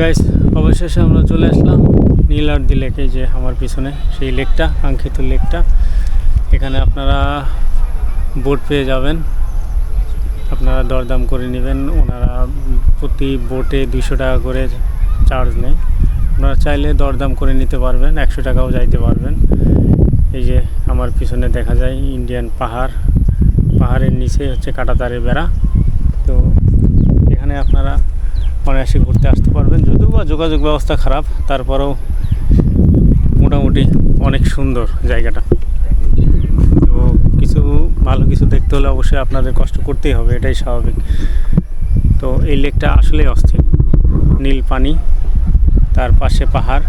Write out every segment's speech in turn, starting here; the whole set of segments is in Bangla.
গাইস অবশেষে আমরা চলে আসলাম নীলার্দি লেকে, যে আমার পিছনে, সেই লেকটা, কাঙ্ক্ষিত লেকটা। এখানে আপনারা বোট পেয়ে যাবেন। আপনারা দরদাম করে নেবেন। ওনারা প্রতি বোটে দুশো টাকা করে চার্জ নেয়। আপনারা চাইলে দরদাম করে নিতে পারবেন, একশো টাকাও যাইতে পারবেন। এই যে আমার পিছনে দেখা যায় ইন্ডিয়ান পাহাড়। পাহাড়ের নিচে হচ্ছে কাটাতারের বেড়া। তো এখানে আপনারা অনায়াসে ঘুরতে আসতে পারবেন। যদিও বা যোগাযোগ ব্যবস্থা খারাপ, তারপরেও মোটামুটি অনেক সুন্দর জায়গাটা। তো কিছু ভালো কিছু দেখতে হলে অবশ্যই আপনাদের কষ্ট করতেই হবে, এটাই স্বাভাবিক। তো এই লেকটা আসলেই অস্থির। নীল পানি, তার পাশে পাহাড়,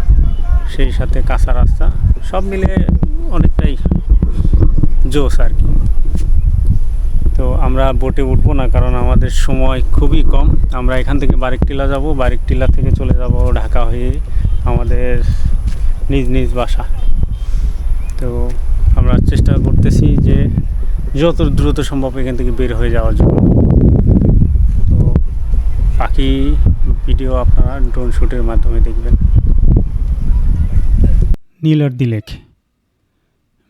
সেই সাথে কাঁচা রাস্তা, সব মিলে অনেকটাই জোশ আর কি। আমরা বোটে উঠবো না, কারণ আমাদের সময় খুবই কম। আমরা এখান থেকে বারিকটিলা যাব, বারিকটিলা থেকে চলে যাব ঢাকা হয়ে আমাদের নিজ নিজ বাসা। তো আমরা চেষ্টা করতেছি যে যত দ্রুত সম্ভব এখান থেকে বের হয়ে যাওয়ার জন্য। তো বাকি ভিডিও আপনারা ড্রোন শ্যুটের মাধ্যমে দেখবেন। নীলার্দি লেক।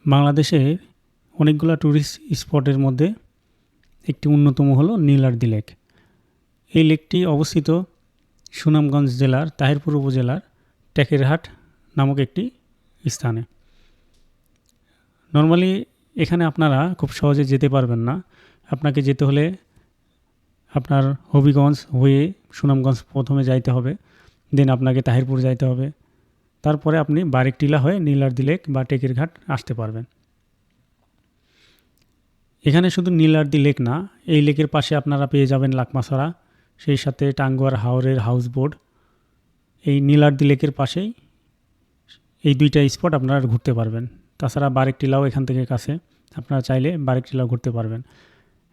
বাংলাদেশে অনেকগুলো ট্যুরিস্ট স্পটের মধ্যে একটি অন্যতম হলো নীলার্দি লেক। এই লেকটি অবস্থিত সুনামগঞ্জ জেলার তাহিরপুর উপজেলার টেকেরহাট নামক একটি স্থানে। নর্মালি এখানে আপনারা খুব সহজে যেতে পারবেন না। আপনাকে যেতে হলে আপনার হবিগঞ্জ হয়ে সুনামগঞ্জ প্রথমে যাইতে হবে, দেন আপনাকে তাহিরপুর যাইতে হবে। তারপরে আপনি বারিকটিলা হয়ে নীলার্দি লেক বা টেকেরঘাট আসতে পারবেন। এখানে শুধু নীলার্দি লেক না, এই লেকের পাশে আপনারা পেয়ে যাবেন লাকমাছড়া, সেই সাথে টাঙ্গুয়ার হাওরের হাউস বোর্ড এই নীলার্দি লেকের পাশেই এই দুইটা স্পট আপনারা ঘুরতে পারবেন। তাছাড়া বারেকটিলাও এখান থেকে কাছে, আপনারা চাইলে বারেকটিলাও ঘুরতে পারবেন।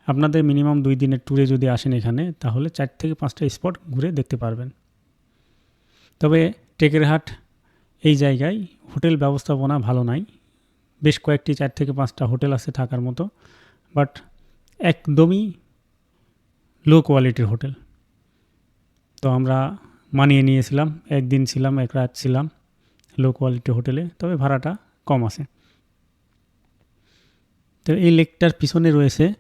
আপনাদের মিনিমাম দুই দিনের ট্যুরে যদি আসেন এখানে, তাহলে চার থেকে পাঁচটা স্পট ঘুরে দেখতে পারবেন। তবে টেকেরহাট এই জায়গায় হোটেল ব্যবস্থাপনা ভালো নাই। বেশ কয়েকটি চার থেকে পাঁচটা হোটেল আছে থাকার মতো। বাট একদমই লো কোয়ালিটির হোটেল। তো আমরা মানিয়ে নিয়েছিলাম, একদিন ছিলাম, এক রাত ছিলাম লো কোয়ালিটির হোটেলে, তবে ভাড়াটা কম আছে। তো এই লেকটার পিছনে রয়েছে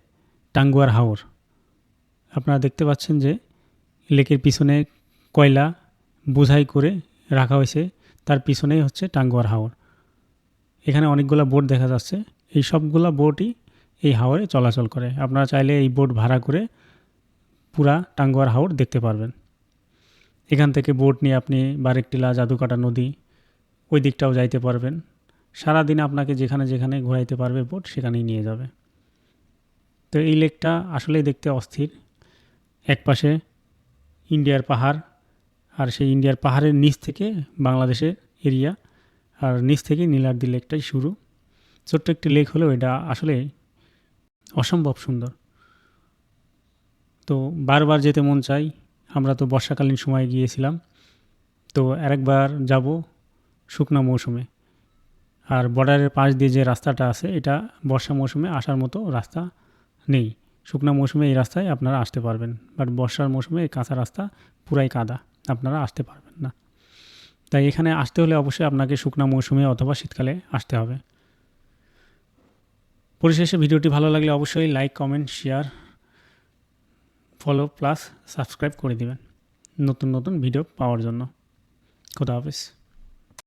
টাঙ্গুয়ার হাওর। আপনারা দেখতে পাচ্ছেন যে লেকের পিছনে কয়লা বোঝাই করে রাখা হয়েছে, তার পিছনেই হচ্ছে টাঙ্গুয়ার হাওর। এখানে অনেকগুলো বোট দেখা যাচ্ছে। এই সবগুলা বোটই এই হাওরে চলাচল করে। আপনারা চাইলে এই বোট ভাড়া করে পুরা টাঙ্গুয়ার হাওর দেখতে পারবেন। এখান থেকে বোট নিয়ে আপনি বারেকটিলা জাদুকাটা নদী ওই দিকটাও যাইতে পারবেন। সারাদিন আপনাকে যেখানে যেখানে ঘোরাইতে পারবে বোট সেখানেই নিয়ে যাবে। তো এই লেকটা আসলেই দেখতে অস্থির। এক পাশে ইন্ডিয়ার পাহাড় আর সেই ইন্ডিয়ার পাহাড়ের নিচ থেকে বাংলাদেশের এরিয়া। আর নিচ থেকে নীলাদ্রি লেকটাই শুরু। ছোট্ট একটি লেক হলেও এটা আসলে অসম্ভব সুন্দর। তো বারবার যেতে মন চাই, আমরা তো বর্ষাকালীন সময় গিয়েছিলাম, তো আরেকবার যাব শুকনা মৌসুমে। আর বর্ডারের পাশ দিয়ে যে রাস্তাটা আছে, এটা বর্ষা মৌসুমে আসার মতো রাস্তা নেই। শুকনা মৌসুমে এই রাস্তায় আপনারা আসতে পারবেন বাট বর্ষার মৌসুমে এই কাঁচা রাস্তা পুরাই কাদা, আপনারা আসতে পারবেন না। তাই এখানে আসতে হলে অবশ্যই আপনাকে শুকনা মৌসুমে অথবা শীতকালে আসতে হবে। পরিশেষে ভিডিওটি ভালো লাগলে অবশ্যই like comment share follow plus subscribe করে দিবেন। নতুন নতুন ভিডিও পাওয়ার জন্য। খোদা হাফেজ।